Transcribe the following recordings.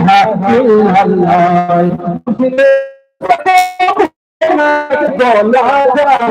ইলাহা ইল্লাল্লাহ বলা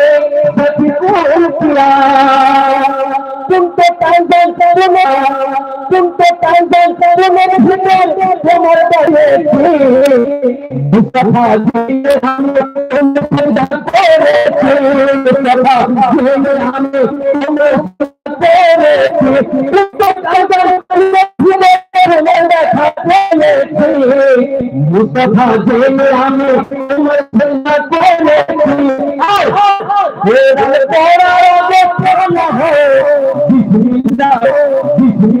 मुस्तफ़ा जीने हमें तेरे थे मुस्तफ़ा जीने हमें तेरे थे मुस्तफ़ा जीने हमें तेरे थे तेरा तेरा है। जिसमें जिसमें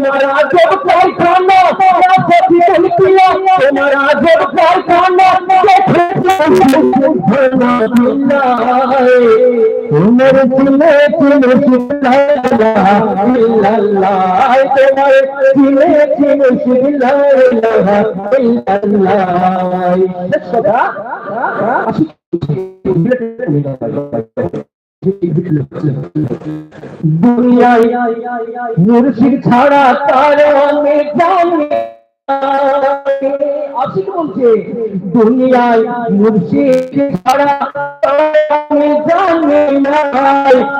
তোমার আজব কারখানা তোমার আজব কারখানা। তোমার ছিলে ইল্লাল্লাহ তোমার ছিলে সদা দুনিয়ায় মুর্শিদ ছাড়া তার জানি আশিক বলছে দুনিয়ায় মুর্শিদ ছাড়া আমি জানি ছাড়া আমার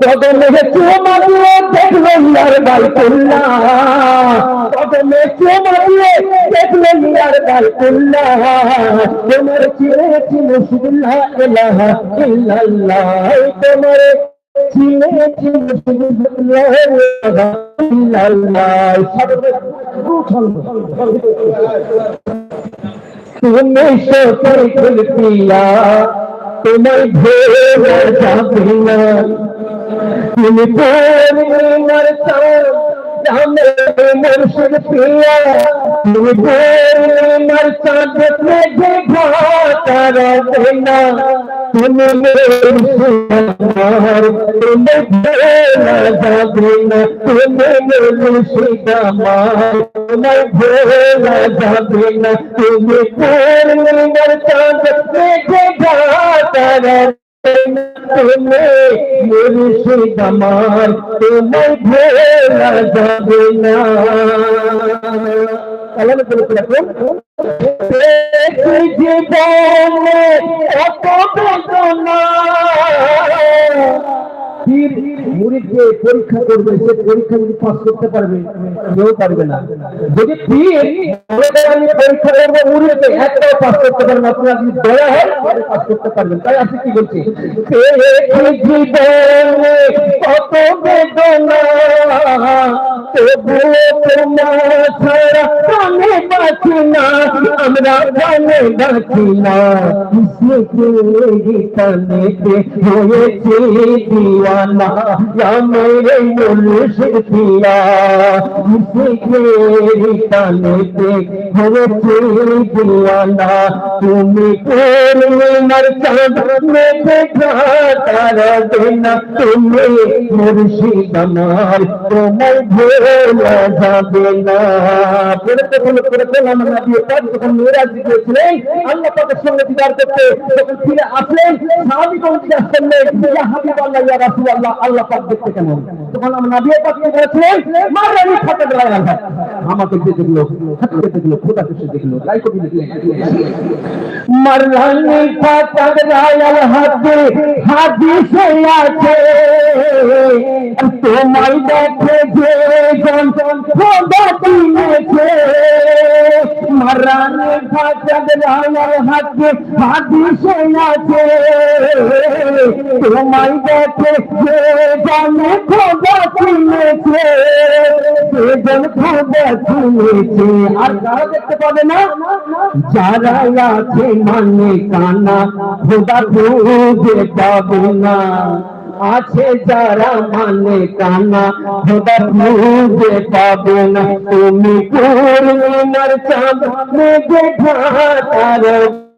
কদমে চুমা দিয়ে দেখলেন আর বাইকুল্লাহ কদমে চুমা দিয়ে দেখলেন আর বাইকুল্লাহ তোমার চিরে চিনে শুনলা ইলাহা ইল্লাল্লাহ তোমার চিনে শুনলা ইলাহা ইল্লাল্লাহ তুমি সফর পিয়া তোমার ভোলা যাবে না তুমি পূর্ণিমার চাঁদ মুর্শিদ পিয়া তুমি পূর্ণিমার চাঁদ মেঘে ভাতার না তুমি মুর্শিদার তুমি ভোলা যাবে না তুমি মুর্শিদার তোমার ভোলা যাবে না তুমি মেঘে ভাতার তুমি মুর্শিদ আমার তোমার ভোলা যাবে না কালামে কত বেদনা পীর মুরিদকে পরীক্ষা করবে, সে পরীক্ষা যদি পাস করতে পারবে, কেউ পারবে না। যদি পীর পরীক্ষা করব, মুরিদকে একটাও পাস করতে পারবে না। আপনার দয়া হয় পাস করতে পারবেন। তাই আপনি কি বলছি? কত বেদনা? তবুও তোমার না, আমরা জানে বাঁচি না। কিসকে গীতানেতে হয়েছে টানেতে হয়েছে দিওয়ানা। তুমি পূর্ণিমার চাঁদ মেঘে তার দেনা। তুমি মুর্শিদ আমার তোমার ভোলা যাবে না। পড়তে হলো পড়তে হলো আমরা আল্লাহ দিদার করতে যখন ইয়া রাসূল আল্লাহ আল্লাহ পাক দেখতে কেমন? তখন আমরা নবী পাককে বলেছিলেন? মারানি খাতে দাঁড়ায় আল্লাহ আমাকে যে দেখল খোদা কে তাই কবি খাতে আছে। দেখে যে জন খোদা মারানি খাতে দাঁড়ায় হাতে হাদিসে আছে। তোমায় দেখে যে জন খোদা কিনেছে সেজন খোদা কিনেছে আর কারা দেখতে পাবে না যারা আছে মানে কানা, খোদা খুঁজে পাবে না। আছে যারা মানে কানা খোদা খুঁজে পাবে না। তুমি পূর্ণিমার চাঁদ মেঘে ঢাকার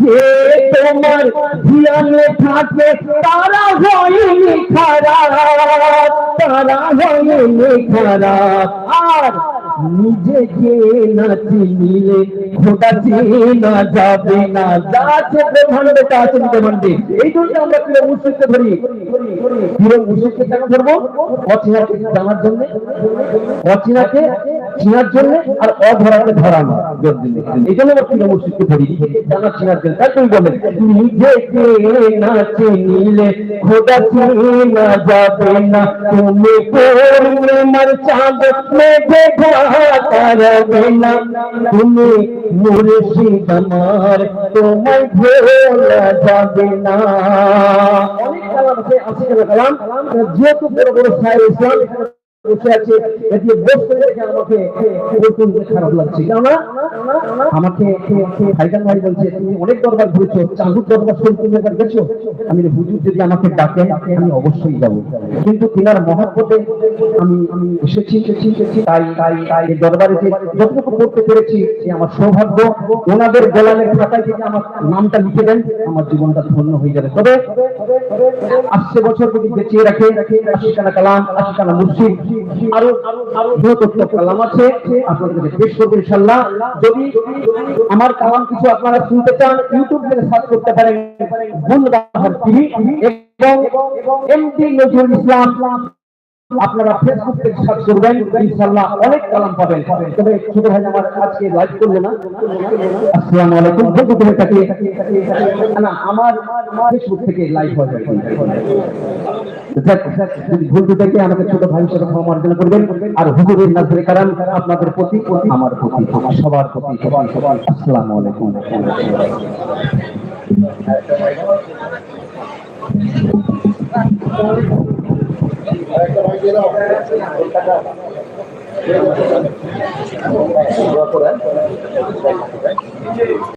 যে তোমার ধিয়ানে থাকে তারা হয়নি খারাপ তারা হয়নি খারাপ আর নিজেকে না চিনিলে খোদা চিনা যাবে না। যা আছে ব্রহ্মাণ্ডে তা আছে ব্রহ্মাণ্ডে এই জন্য আমরা প্রিয় মুসলিমকে ধরি। প্রিয় মুসলিমকে কেন ধরবো? অচিনাকে জানার জন্য, অচিনাকে চিনার জন্য আর অধরাকে ধরানো এই জন্য আমরা প্রিয় মুসলিমকে ধরি। জানা, চিনার জন্য। তাই তুমি বলেন নিজেকে না চিনিলে খোদা চিনা যাবে না। তুমি পূর্ণিমার চাঁদ, মেঘে পারবে না তুমি মুর্শিদ আমার তোমার ভোলা যাবে না। অনেক কালাম আছে আছে কালাম। যেহেতু বড় বড় সাহেব ইসলাম বসে আছে এটি বসতে দেখে আমাকে প্রচুর খারাপ লাগছে। কেননা আমাকে ভাই বলছে, তুমি অনেক দরবার ঘুরেছো দরবার একবার গেছো? আমি হুজুর, যদি আমাকে ডাকে, আমি অবশ্যই যাব। কিন্তু তিনার মহাপতে আমি আমি এসেছি, তাই তাই তাই দরবারে যে যতটুকু করতে পেরেছি, এ আমার সৌভাগ্য। ওনাদের গোলামের খাতায় থেকে আমার নামটা লিখে দেন, আমার জীবনটা ধন্য হয়ে যাবে। তবে আসছে বছর যদি বেঁচিয়ে রাখে আশিকানা কালাম আশিকানা মুর্শিদ আরও আরও বৃহত্তর কালাম আছে আপনাদের পেশ করব ইনশাল্লাহ যদি আমার কালাম কিছু আপনারা শুনতে চান ইউটিউব থেকে সার্চ করতে পারেন টিভি এবং এমটি নজরুল ইসলাম। আপনারা ফেসবুক থেকে সার্চ করবেন, ইনশাআল্লাহ অনেক কালাম পাবেন। তবে ছোট ভাই আমার আজকে লাইভ করল না। আসসালামু আলাইকুম। না, আমার ফেসবুক থেকে লাইভ হয়ে ভুল থেকে, আমাকে ছোট ভাই হিসেবে ক্ষমা মার্জনা করবেন। আর হুজুরের নাজরে কারাম, আপনাদের প্রতি, আমার প্রতি, সবার প্রতি। সবার সবার আসসালামু আলাইকুম। করে